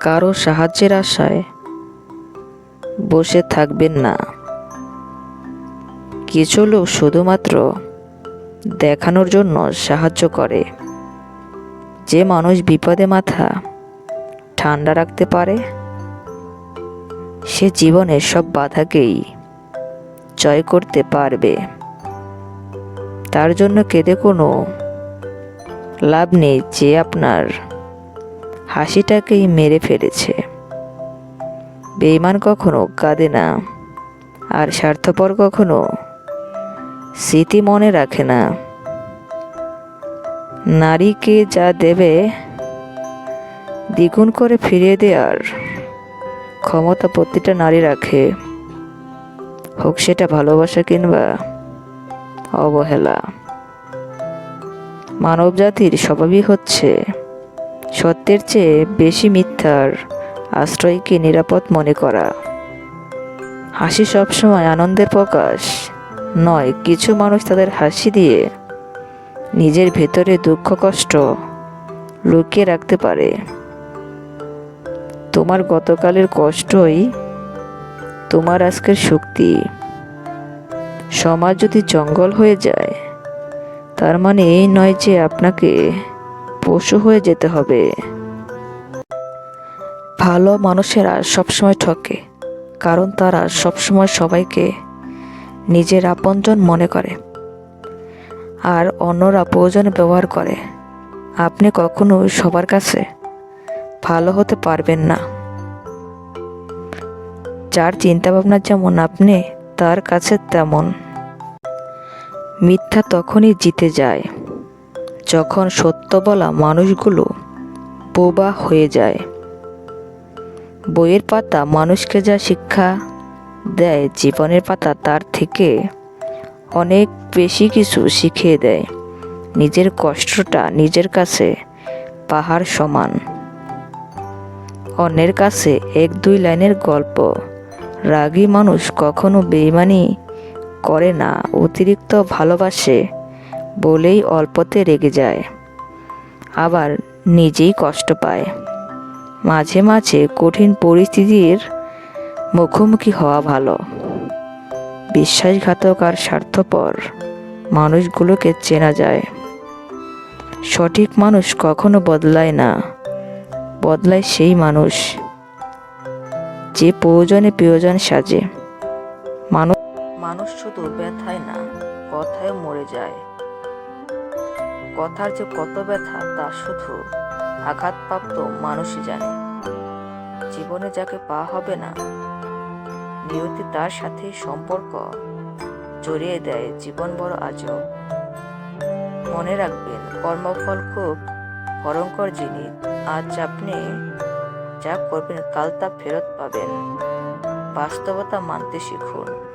কারও সাহায্যের আশায় বসে থাকবেন না। কিছু লোক শুধুমাত্র দেখানোর জন্য সাহায্য করে। যে মানুষ বিপদে মাথা ঠান্ডা রাখতে পারে, সে জীবনের সব বাধাকেই জয় করতে পারবে। তার জন্য কেঁদে কোনো লাভ নেই যে আপনার হাসিটাকেই মেরে ফেলেছে। বেইমান কখনো কাঁদে না, আর স্বার্থপর কখনো স্মৃতি মনে রাখে না। নারীকে যা দেবে, দ্বিগুণ করে ফিরিয়ে দেওয়ার ক্ষমতা প্রতিটা নারী রাখে। হোক সেটা ভালোবাসা কিংবা অবহেলা। মানবজাতির স্বভাবই হচ্ছে সত্যের চেয়ে বেশি মিথ্যার আশ্রয়কে নিরাপদ মনে করা। হাসি সবসময় আনন্দের প্রকাশ। নয়, কিছু মানুষ তাদের হাসি দিয়ে নিজের ভেতরে দুঃখ, কষ্ট লুকিয়ে রাখতে পারে। তোমার গতকালের কষ্টই তোমার আজকের শক্তি। সমাজ যদি জঙ্গল হয়ে যায়, তার মানে এই নয় যে আপনাকে পশু হয়ে যেতে হবে। ভালো মানুষেরা সবসময় ঠকে, কারণ তারা সবসময় সবাইকে নিজের আপনজন মনে করে আর অন্যরা প্রয়োজনে ব্যবহার করে। আপনি কখনো সবার কাছে ভালো হতে পারবেন না। যার চিন্তাভাবনা যেমন আপনি, তার কাছে তেমন। মিথ্যা তখনই জিতে যায়। যখন সত্য বলা মানুষগুলো বোবা হয়ে যায়, বইয়ের পাতা মানুষকে যা শিক্ষা দেয়, জীবনের পাতা তার থেকে অনেক বেশি কিছু শিখিয়ে দেয়। নিজের কষ্টটা নিজের কাছে পাহাড় সমান। অন্যের কাছে এক দুই লাইনের গল্প। রাগী মানুষ কখনো বেইমানি করে না, অতিরিক্ত ভালোবাসে বলেই অল্পতে রেগে যায়। আবার নিজেই কষ্ট পায়। মাঝে মাঝে কঠিন পরিস্থিতির মুখোমুখি হওয়া ভালো। বিশ্বাসঘাতক আর স্বার্থপর মানুষগুলোকে চেনা যায়। সঠিক মানুষ কখনো বদলায় না। বদলায় সেই মানুষ যে প্রয়োজনে প্রয়োজন সাজে। মানুষ মানুষ শুধু ব্যথায় না কথায় মরে যায়। কথার যে কত ব্যথা, তা শুধু আঘাতপ্রাপ্ত মানুষই জানে। জীবনে যাকে পাওয়া হবে না, নিয়তি তার সাথে সম্পর্ক জড়িয়ে দেয় জীবন বড় আজব মনে রাখবেন, কর্মফল খুব ভয়ঙ্কর জিনিস। আজ আপনি যা করবেন, কাল তা ফেরত পাবেন। বাস্তবতা মানতে শিখুন।